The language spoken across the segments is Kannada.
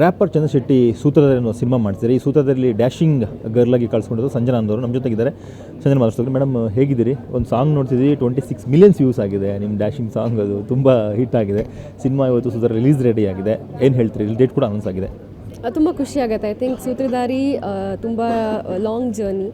ರ್ಯಾಪರ್ ಚಂದ್ರಶೆಟ್ಟಿ ಸೂತ್ರದಲ್ಲಿ ಅನ್ನೋ ಸಿನಿಮಾ ಮಾಡ್ತಿದ್ದಾರೆ. ಈ ಸೂತ್ರದಲ್ಲಿ ಡ್ಯಾಶಿಂಗ್ ಗರ್ಲಾಗಿ ಕಳಿಸ್ಕೊಂಡಿದ್ದು ಸಂಜನಾ ಅಂದವರು ನಮ್ಮ ಜೊತೆಗಿದ್ದಾರೆ. ಸಂಜನಾ ಮಾತಾಡ್ತಾರೆ ಮೇಡಮ್ ಹೇಗಿದ್ದೀರಿ? ಒಂದು ಸಾಂಗ್ ನೋಡ್ತಿದ್ದೀವಿ ಟ್ವೆಂಟಿ ಸಿಕ್ಸ್ ಮಿಲಿಯನ್ಸ್ ವ್ಯೂಸ್ ಆಗಿದೆ. ನಿಮ್ಮ ಡ್ಯಾಶಿಂಗ್ ಸಾಂಗ್ ಅದು ತುಂಬ ಹಿಟ್ ಆಗಿದೆ. ಸಿನಿಮಾ ಇವತ್ತು ಸೂತ್ರ ರಿಲೀಸ್ ರೆಡಿ ಆಗಿದೆ. ಏನು ಹೇಳ್ತೀರಿ? ಡೇಟ್ ಕೂಡ ಅನೌನ್ಸ್ ಆಗಿದೆ. ತುಂಬ ಖುಷಿ ಆಗುತ್ತೆ. ಐ ಥಿಂಕ್ ಸೂತ್ರಧಾರಿ ತುಂಬ ಲಾಂಗ್ ಜರ್ನಿ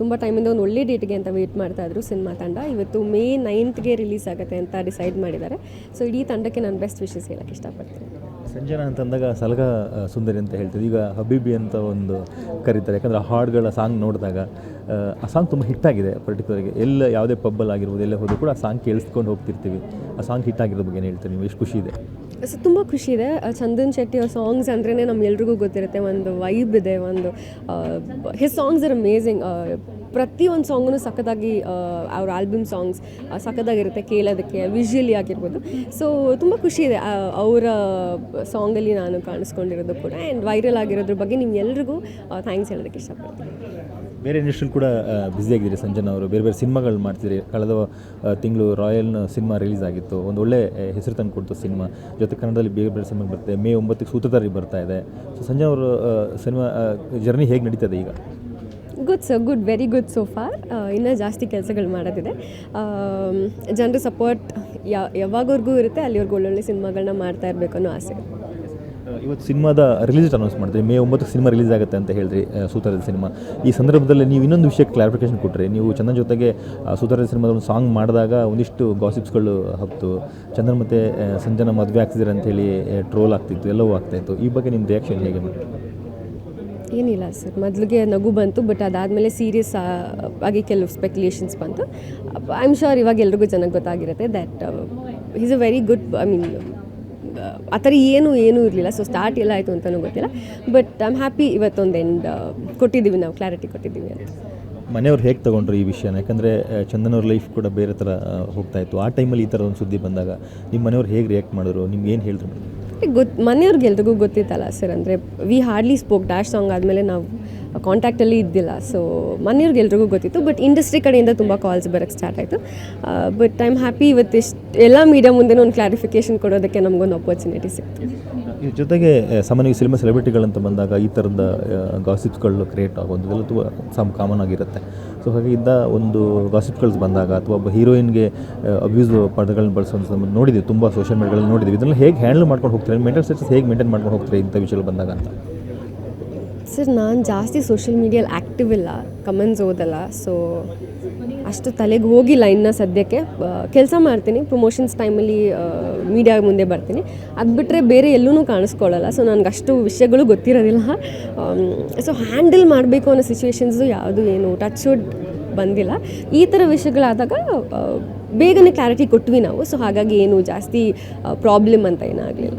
ತುಂಬ ಟೈಮಿಂದ ಒಂದು ಒಳ್ಳೆ ಡೇಟ್ಗೆ ಅಂತ ವೇಟ್ ಮಾಡ್ತಾಯಿದ್ರು ಸಿನಿಮಾ ತಂಡ. ಇವತ್ತು ಮೇ ನೈನ್ತ್ಗೆ ರಿಲೀಸ್ ಆಗುತ್ತೆ ಅಂತ ಡಿಸೈಡ್ ಮಾಡಿದ್ದಾರೆ. ಸೊ ಇಡೀ ತಂಡಕ್ಕೆ ನಾನು ಬೆಸ್ಟ್ ವಿಶಸ್ ಹೇಳಕ್ಕೆ ಇಷ್ಟಪಡ್ತೀನಿ. ಸಂಜನಾ ಅಂತಂದಾಗ ಸಲಗ ಸುಂದರಿ ಅಂತ ಹೇಳ್ತೀವಿ. ಈಗ ಹಬೀಬಿ ಅಂತ ಒಂದು ಕರೀತಾರೆ. ಯಾಕಂದರೆ ಆ ಹಾಡುಗಳ ಸಾಂಗ್ ನೋಡಿದಾಗ ಆ, ಸಾಂಗ್ ತುಂಬ ಹಿಟ್ಟಾಗಿದೆ ಪರ್ಟಿಕ್ಯುಲರ್ಗೆ ಎಲ್ಲ ಯಾವುದೇ ಪಬ್ಬಲ್ಲಿ ಆಗಿರ್ಬೋದು ಎಲ್ಲೇ ಹೋದರೂ ಕೂಡ ಆ ಸಾಂಗ್ ಕೇಳಿಸ್ಕೊಂಡು ಹೋಗ್ತಿರ್ತೀವಿ. ಆ ಸಾಂಗ್ ಹಿಟ್ ಆಗಿರೋ ಬಗ್ಗೆ ಏನು ಹೇಳ್ತೀರಿ ನೀವು? ಎಷ್ಟು ಖುಷಿ ಇದೆ. ಸೊ ತುಂಬ ಖುಷಿ ಇದೆ. ಚಂದನ್ ಶೆಟ್ಟಿ ಅವ್ರ ಸಾಂಗ್ಸ್ ಅಂದ್ರೇ ನಮ್ಗೆಲ್ರಿಗೂ ಗೊತ್ತಿರುತ್ತೆ. ಒಂದು ವೈಬ್ ಇದೆ, ಒಂದು ಹಿಸ್ ಸಾಂಗ್ಸ್ ಆರ್ ಅಮೇಝಿಂಗ್ ಪ್ರತಿ ಒಂದು ಸಾಂಗೂ ಸಖತ್ತಾಗಿ ಅವ್ರ ಆಲ್ಬಮ್ ಸಾಂಗ್ಸ್ ಸಖತ್ತಾಗಿರುತ್ತೆ, ಕೇಳೋದಕ್ಕೆ ವಿಜುವಲಿ ಆಗಿರ್ಬೋದು. ಸೊ ತುಂಬ ಖುಷಿ ಇದೆ. ಅವರ ಸಾಂಗಲ್ಲಿ ನಾನು ಕಾಣಿಸ್ಕೊಂಡಿರೋದು ಕೂಡ. ಆ್ಯಂಡ್ ವೈರಲ್ ಆಗಿರೋದ್ರ ಬಗ್ಗೆ ನಿಮ್ಗೆಲ್ರಿಗೂ ಥ್ಯಾಂಕ್ಸ್ ಹೇಳೋದಕ್ಕೆ ಇಷ್ಟಪಡ್ತೀನಿ. ಬೇರೆ ಇಂಡಸ್ಟ್ರಿಯಲ್ಲಿ ಕೂಡ ಬ್ಯುಸಿ ಆಗಿದ್ದೀರಿ ಸಂಜನಾ ಅವರು. ಬೇರೆ ಬೇರೆ ಸಿನಿಮಾಗಳು ಮಾಡ್ತೀರಿ. ಕಳೆದ ತಿಂಗಳು ರಾಯಲ್ ಸಿನಿಮಾ ರಿಲೀಸ್ ಆಗಿತ್ತು. ಒಂದು ಒಳ್ಳೆ ಹೆಸರು ತಂದು ಕೊಡ್ತು ಸಿನಿಮಾ. ಜೊತೆ ಕನ್ನಡದಲ್ಲಿ ಬೇರೆ ಬೇರೆ ಸಿನಿಮಾ ಬರುತ್ತೆ ಮೇ ಒಂಬತ್ತಕ್ಕೆ ಸೂತ್ರಧಾರಿ ಬರ್ತಾ ಇದೆ. ಸೊ ಸಂಜನಾ ಅವರು ಸಿನಿಮಾ ಜರ್ನಿ ಹೇಗೆ ನಡೀತದೆ ಈಗ? Good sir good very good so far ಇನ್ನೂ ಜಾಸ್ತಿ ಕೆಲಸಗಳು ಮಾಡೋದಿದೆ. ಜನರ ಸಪೋರ್ಟ್ ಯಾವಾಗವರೆಗೂ ಇರುತ್ತೆ. ಅಲ್ಲಿವರೆಗೂ ಒಳ್ಳೊಳ್ಳೆ ಸಿನಿಮಾಗಳನ್ನ ಮಾಡ್ತಾ ಇರಬೇಕು ಅನ್ನೋ ಆಸೆ. ಇವತ್ತು ಸಿನಿಮಾದ ರಿಲೀಸ್ ಅನೌನ್ಸ್ ಮಾಡಿದ್ರಿ. ಮೇ ಒಂಬತ್ತು ಸಿನಿಮಾ ರಿಲೀಸ್ ಆಗುತ್ತೆ ಅಂತ ಹೇಳಿದ್ರಿ ಸೂತ್ರದ ಸಿನಿಮಾ. ಈ ಸಂದರ್ಭದಲ್ಲಿ ನೀವು ಇನ್ನೊಂದು ವಿಷಯಕ್ಕೆ ಕ್ಲಾರಿಫಿಕೇಶನ್ ಕೊಟ್ಟರೆ ನೀವು ಚಂದನ್ ಜೊತೆಗೆ ಸೂತ್ರದ ಸಿನಿಮಾದ ಒಂದು ಸಾಂಗ್ ಮಾಡಿದಾಗ ಒಂದಿಷ್ಟು ಗಾಸಿಪ್ಸ್ಗಳು ಹತ್ತು. ಚಂದನ್ ಮತ್ತು ಸಂಜನ ಸಂಜನಾ ಮದುವೆ ಆಗ್ತಿದ್ದಾರೆ ಅಂತೇಳಿ ಟ್ರೋಲ್ ಆಗ್ತಿತ್ತು, ಎಲ್ಲವೂ ಆಗ್ತಾಯಿತ್ತು ಈ ಬಗ್ಗೆ ನಿಮ್ಮ ರಿಯಾಕ್ಷನ್ ಹೇಗೆ ಮಾಡಿ ಏನಿಲ್ಲ ಸರ್. ಮೊದಲಿಗೆ ನಗು ಬಂತು ಬಟ್ ಅದಾದಮೇಲೆ ಸೀರಿಯಸ್ ಆಗಿ ಕೆಲವು ಸ್ಪೆಕ್ಯುಲೇಷನ್ಸ್ ಬಂತು. ಐ ಆಮ್ ಶೋರ್ ಇವಾಗ ಎಲ್ರಿಗೂ ಚೆನ್ನಾಗಿ ಗೊತ್ತಾಗಿರುತ್ತೆ that is a very good I mean ಆ ಥರ ಏನು ಏನೂ ಇರಲಿಲ್ಲ. ಸೊ ಸ್ಟಾರ್ಟ್ ಎಲ್ಲ ಆಯಿತು ಅಂತಲೂ ಗೊತ್ತಿಲ್ಲ. ಬಟ್ ಐ ಆಮ್ ಹ್ಯಾಪಿ ಇವತ್ತೊಂದು ಎಂಡ್ ಕೊಟ್ಟಿದ್ದೀವಿ ನಾವು ಕ್ಲಾರಿಟಿ ಕೊಟ್ಟಿದ್ದೀವಿ ಅಂತ. ಮನೆಯವ್ರು ಹೇಗೆ ತೊಗೊಂಡ್ರು ಈ ವಿಷಯನ? ಯಾಕಂದರೆ ಚಂದನವ್ರ ಅವ್ರ ಲೈಫ್ ಕೂಡ ಬೇರೆ ಥರ ಹೋಗ್ತಾ ಇತ್ತು. ಆ ಟೈಮಲ್ಲಿ ಈ ಥರ ಒಂದು ಸುದ್ದಿ ಬಂದಾಗ ನಿಮ್ಮ ಮನೆಯವ್ರು ಹೇಗೆ ರಿಯಾಕ್ಟ್ ಮಾಡಿದ್ರು? ನಿಮ್ಗೆ ಏನು ಹೇಳಿದ್ರು? ಗೊತ್ತು ಮನೆಯವ್ರಿಗೆ ಎಲ್ರಿಗೂ ಗೊತ್ತಿತ್ತಲ್ಲ ಸರ್ ಅಂದರೆ we hardly spoke dash song ಆದಮೇಲೆ ನಾವು ಕಾಂಟ್ಯಾಕ್ಟಲ್ಲಿ ಇದ್ದಿಲ್ಲ. ಸೊ ಮನೆಯವ್ರಿಗೆ ಎಲ್ರಿಗೂ ಗೊತ್ತಿತ್ತು ಬಟ್ ಇಂಡಸ್ಟ್ರಿ ಕಡೆಯಿಂದ ತುಂಬ ಕಾಲ್ಸ್ ಬರೋಕ್ಕೆ ಸ್ಟಾರ್ಟ್ ಆಯಿತು. ಬಟ್ ಐ ಆಮ್ ಹ್ಯಾಪಿ ಇವತ್ತು ಇಷ್ಟು ಎಲ್ಲ ಮೀಡಿಯಾ ಮುಂದೆ ಒಂದು ಕ್ಲಾರಿಫಿಕೇಷನ್ ಕೊಡೋದಕ್ಕೆ ನಮಗೊಂದು ಅಪರ್ಚುನಿಟಿ ಸಿಕ್ತು. ಜೊತೆಗೆ ಸಾಮಾನ್ಯ ಸಾಮಾನ್ಯವಾಗಿ ಸಿನಿಮಾ ಸೆಲೆಬ್ರಿಟಿಗಳಂತ ಬಂದಾಗ ಈ ಥರದ ಗಾಸಿಪ್ಸ್ಗಳು ಕ್ರಿಯೇಟ್ ಆಗೋದು ಇದೆಲ್ಲ ತುಂಬ ಸಮ್ ಕಾಮನ್ ಆಗಿರುತ್ತೆ. ಸೊ ಹಾಗೆ ಇದ್ದ ಒಂದು ಗಾಸಿಪ್ಗಳು ಬಂದಾಗ ಅಥವಾ ಒಬ್ಬ ಹೀರೋಯಿನ್ಗೆ ಅಬ್ಯೂಸ್ ಪದಗಳನ್ನ ಬಳಸೋದು ನೋಡಿದ್ವಿ ತುಂಬ ಸೋಷಿಯಲ್ ಮೀಡಿಯಾಗಳಲ್ಲಿ ನೋಡಿದ್ದೀವಿ. ಇದನ್ನು ಹೇಗೆ ಹ್ಯಾಂಡಲ್ ಮಾಡ್ಕೊಂಡು ಹೋಗ್ತಾರೆ? ಮೆಂಟಲ್ ಸ್ಟೇಟಸ್ ಹೇಗೆ ಮೇಂಟೈನ್ ಮಾಡ್ಕೊಂಡು ಹೋಗ್ತಾರೆ ಇಂಥ ವಿಷಯಗಳು ಬಂದಾಗ ಅಂತ? ಸರ್ ನಾನು ಜಾಸ್ತಿ ಸೋಷಿಯಲ್ ಮೀಡಿಯಲ್ಲಿ ಆ್ಯಕ್ಟಿವ್ ಇಲ್ಲ. ಕಮೆಂಟ್ಸ್ ಓದಲ್ಲ. ಸೊ ಅಷ್ಟು ತಲೆಗೆ ಹೋಗಿಲ್ಲ ಇನ್ನು ಸದ್ಯಕ್ಕೆ. ಕೆಲಸ ಮಾಡ್ತೀನಿ. ಪ್ರಮೋಷನ್ಸ್ ಟೈಮಲ್ಲಿ ಮೀಡಿಯಾ ಮುಂದೆ ಬರ್ತೀನಿ. ಅದು ಬಿಟ್ಟರೆ ಬೇರೆ ಎಲ್ಲೂ ಕಾಣಿಸ್ಕೊಳ್ಳಲ್ಲ. ಸೊ ನನಗೆ ಅಷ್ಟು ವಿಷಯಗಳು ಗೊತ್ತಿರೋದಿಲ್ಲ. ಸೊ ಹ್ಯಾಂಡಲ್ ಮಾಡಬೇಕು ಅನ್ನೋ ಸಿಚುವೇಶನ್ಸು ಯಾವುದು ಏನು ಟಚ್ ಬಂದಿಲ್ಲ. ಈ ಥರ ವಿಷಯಗಳಾದಾಗ ಬೇಗನೆ ಕ್ಲಾರಿಟಿ ಕೊಟ್ವಿ ನಾವು. ಸೊ ಹಾಗಾಗಿ ಏನು ಜಾಸ್ತಿ ಪ್ರಾಬ್ಲಮ್ ಅಂತ ಏನಾಗಲಿಲ್ಲ.